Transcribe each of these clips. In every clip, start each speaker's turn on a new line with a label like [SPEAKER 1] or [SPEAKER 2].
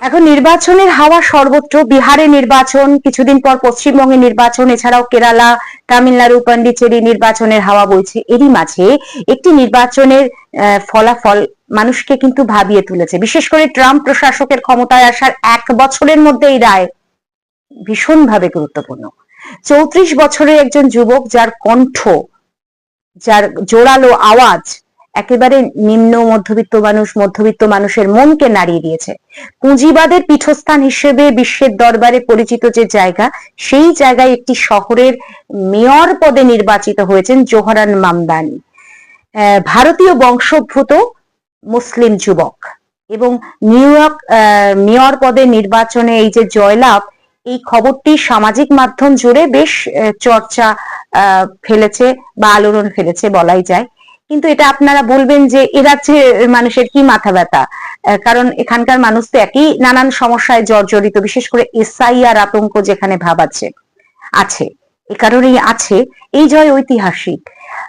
[SPEAKER 1] এখন নির্বাচনের হাওয়া সর্বত্র। বিহারে নির্বাচন, কিছুদিন পর পশ্চিমবঙ্গে নির্বাচন, এছাড়াও কেরালা, তামিলনাড়ু, পন্ডিচেরি নির্বাচনের হাওয়া বইছে। এরই মাঝে একটি নির্বাচনের ফলাফল মানুষকে কিন্তু ভাবিয়ে তুলেছে। বিশেষ করে ট্রাম্প প্রশাসকের ক্ষমতায় আসার এক বছরের মধ্যে এই রায় ভীষণভাবে গুরুত্বপূর্ণ। চৌত্রিশ বছরের একজন যুবক যার কণ্ঠ, যার জোরালো আওয়াজ একেবারে নিম্ন মধ্যবিত্ত মানুষ, মধ্যবিত্ত মানুষের মনকে নাড়িয়ে দিয়েছে। পুঁজিবাদের পীঠস্থান হিসেবে বিশ্বের দরবারে পরিচিত যে জায়গা, সেই জায়গায় একটি শহরের মেয়র পদে নির্বাচিত হয়েছেন জোহরান মামদানি। ভারতীয় বংশোদ্ভূত মুসলিম যুবক এবং নিউ ইয়র্ক মেয়র পদে নির্বাচনে এই যে জয়লাভ, এই খবরটি সামাজিক মাধ্যম জুড়ে বেশ চর্চা ফেলেছে বা আলোড়ন ফেলেছে বলাই যায়। কিন্তু এটা আপনারা বলবেন যে এরা মানুষের কি মাথা ব্যথা? কারণ এখানকার মানুষ তো একই নানান সমস্যায় জর্জরিত, বিশেষ করে এসআইআর আতঙ্ক যেখানে ভাবাচ্ছে আছে। এ কারণেই আছে। এই জয় ঐতিহাসিক।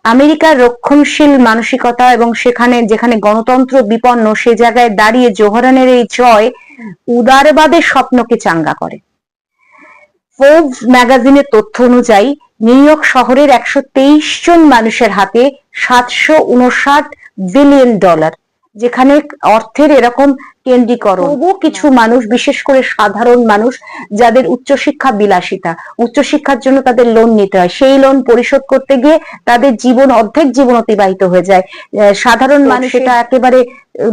[SPEAKER 1] আমেরিকার রক্ষণশীল মানসিকতা এবং সেখানে, যেখানে গণতন্ত্র বিপন্ন, সে জায়গায় দাঁড়িয়ে জোহরানের এই জয় উদারবাদের স্বপ্নকে চাঙ্গা করে। ফোর্বস ম্যাগাজিনের তথ্য অনুযায়ী নিউ ইয়র্ক শহরের একশো তেইশ জন মানুষের হাতে সাতশো উনষাট বিলিয়ন ডলার, যেখানে অর্থের এরকম কেন্দ্রীকরণ তবুও কিছু মানুষ বিশেষ করে সাধারণ মানুষ যাদের উচ্চশিক্ষা বিলাসিতা উচ্চশিক্ষার জন্য তাদের লোন নিতে হয়। সেই লোন পরিশোধ করতে গিয়ে তাদের জীবন অর্ধেক জীবন অতিবাহিত হয়ে যায়। সাধারণ মানুষ এটা একেবারে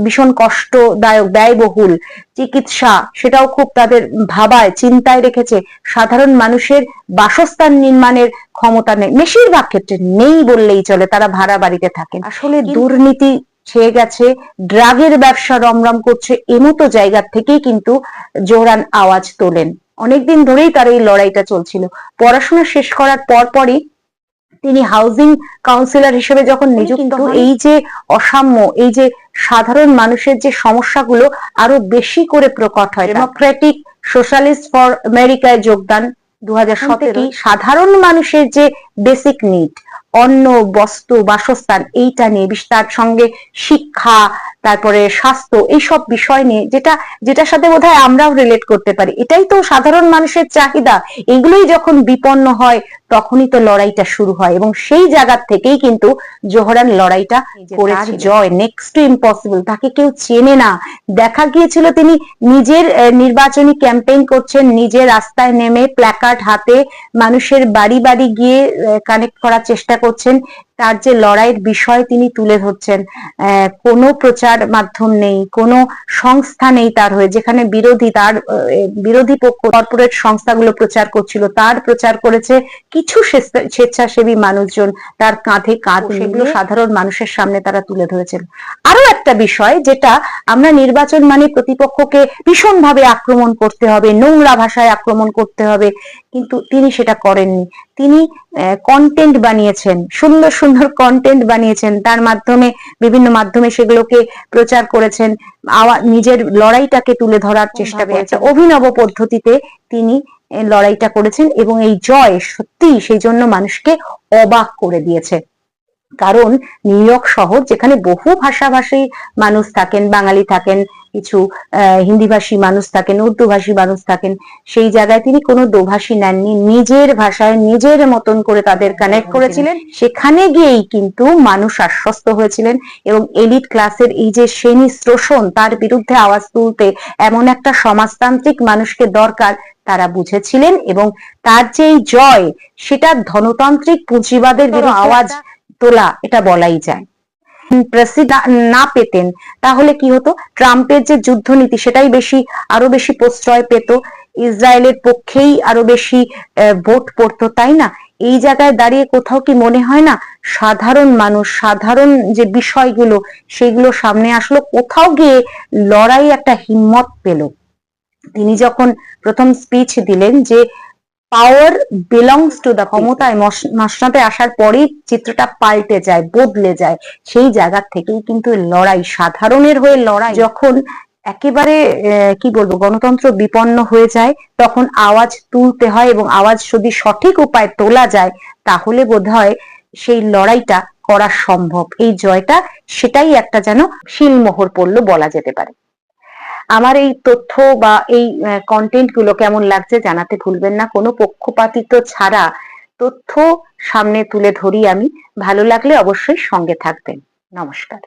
[SPEAKER 1] ভীষণ কষ্টদায়ক ব্যয়বহুল। চিকিৎসা সেটাও খুব তাদের ভাবায় চিন্তায় রেখেছে। সাধারণ মানুষের বাসস্থান নির্মাণের ক্ষমতা নেই। বেশিরভাগ ক্ষেত্রে নেই বললেই চলে তারা ভাড়া বাড়িতে থাকেন। আসলে দুর্নীতি ছেয়ে গেছে। ড্রাগের ব্যবসা রমরম করছে এমতো জায়গা থেকেই কিন্তু জোহরান আওয়াজ তোলেন। অনেকদিন ধরেই তার এই লড়াইটা চলছিল। পড়াশোনা শেষ করার পর পরই তিনি হাউজিং কাউন্সিলর হিসেবে যখন নিযুক্ত এই যে অসাম্য এই যে সাধারণ মানুষের যে সমস্যাগুলো আরও বেশি করে প্রকট হয় ডেমোক্রেটিক সোশ্যালিস্ট ফর আমেরিকায় যোগদান দু হাজার সাধারণ মানুষের যে বেসিক নিড অন্ন বস্ত্র বাসস্থান এইটা নিয়ে তার সঙ্গে শিক্ষা তারপরে স্বাস্থ্য এইসব বিষয় নিয়ে যেটা যেটার সাথে বোধহয় আমরাও রিলেট করতে পারি। এটাই তো সাধারণ মানুষের চাহিদা। এগুলোই যখন বিপন্ন হয় তখনই তো লড়াইটা শুরু হয় এবং সেই জায়গা থেকেই কিন্তু জোহরান লড়াইটা করেছে জয় নেক্সট টু ইম্পসিবল তাকে কেউ চেনে না। দেখা গিয়েছিল তিনি নিজের নির্বাচনী ক্যাম্পেইন করছেন নিজে রাস্তায় নেমে প্ল্যাকার্ড হাতে মানুষের বাড়ি বাড়ি গিয়ে কানেক্ট করার চেষ্টা করছেন তার যে লড়াইয়ের বিষয় তিনি তুলে ধরছেন কোনো প্রচার মাধ্যম নেই কোনো সংস্থা নেই তার হয়ে যেখানে বিরোধী তার বিরোধী পক্ষ কর্পোরেট সংস্থাগুলো প্রচার করছিল তার প্রচার করেছে কিছু স্বেচ্ছাসেবী মানুষজন তার কাঁধে কাঁধ সেগুলো? সাধারণ মানুষের সামনে তারা তুলে ধরেছেন। আরও একটা বিষয় যেটা আমরা নির্বাচন মানে প্রতিপক্ষকে ভীষণভাবে আক্রমণ করতে হবে নোংরা ভাষায় আক্রমণ করতে হবে কিন্তু তিনি সেটা করেননি। তিনি কন্টেন্ট বানিয়েছেন সুন্দর সুন্দর কন্টেন্ট বানিয়েছেন। তার মাধ্যমে বিভিন্ন মাধ্যমে সেগুলোকে প্রচার করেছেন। নিজের লড়াইটাকে তুলে ধরার চেষ্টা করেছেন। অভিনব পদ্ধতিতে তিনি লড়াইটা করেছেন এবং এই জয় সত্যি সেই জন্য মানুষকে অবাক করে দিয়েছে। কারণ নিউ ইয়র্ক শহর যেখানে বহু ভাষাভাষী মানুষ থাকেন বাঙালি থাকেন কিছু আহ, হিন্দিভাষী মানুষ থাকেন উর্দু ভাষী মানুষ থাকেন সেই জায়গায় তিনি কোনো দোভাষী নেননি নিজের ভাষায় নিজের মতন করে তাদের কানেক্ট করেছিলেন। সেখানে গিয়েই কিন্তু মানুষ আশ্বস্ত হয়েছিলেন এবং এলিট ক্লাসের এই যে শ্রেণি শোষণ তার বিরুদ্ধে আওয়াজ তুলতে এমন একটা সমাজতান্ত্রিক মানুষকে দরকার তারা বুঝেছিলেন এবং তার যে জয় সেটা ধনতান্ত্রিক পুঁজিবাদের বিরুদ্ধে আওয়াজ তোলা, এটা বলাই যায়। প্রেসিডেন্ট না পেতেন, তাহলে কি হতো? ট্রাম্পের যে যুদ্ধনীতি, সেটাই বেশি, আরও বেশি প্রশ্রয় পেত। ইসরায়েলের পক্ষেই আরও বেশি ভোট পড়তো, তাই না? এই জায়গায় দাঁড়িয়ে কোথাও কি মনে হয় না? সাধারণ মানুষ, সাধারণ যে বিষয়গুলো, সেগুলো সামনে আসলো, কোথাও গিয়ে লড়াই একটা হিম্মত পেল। তিনি যখন প্রথম স্পিচ দিলেন যে পাওয়ার বিলংস টু দ্য ক্ষমতায় মস- মসনদে আসার পরেই চিত্রটা পাল্টে যায় বদলে যায়। সেই জায়গা থেকেই কিন্তু লড়াই সাধারণের হয়ে লড়াই। যখন একেবারে কি বলব গণতন্ত্র বিপন্ন হয়ে যায় তখন আওয়াজ তুলতে হয় এবং আওয়াজ যদি সঠিক উপায় তোলা যায় তাহলে বোধহয় সেই লড়াইটা করা সম্ভব। এই জয়টা সেটাই একটা যেন শিলমোহর পড়ল বলা যেতে পারে। আমার এই তথ্য বা এই কন্টেন্টগুলো কেমন লাগছে জানাতে ভুলবেন না। কোনো পক্ষপাতিত্ব ছাড়া তথ্য সামনে তুলে ধরি আমি। ভালো লাগলে অবশ্যই সঙ্গে থাকবেন। নমস্কার।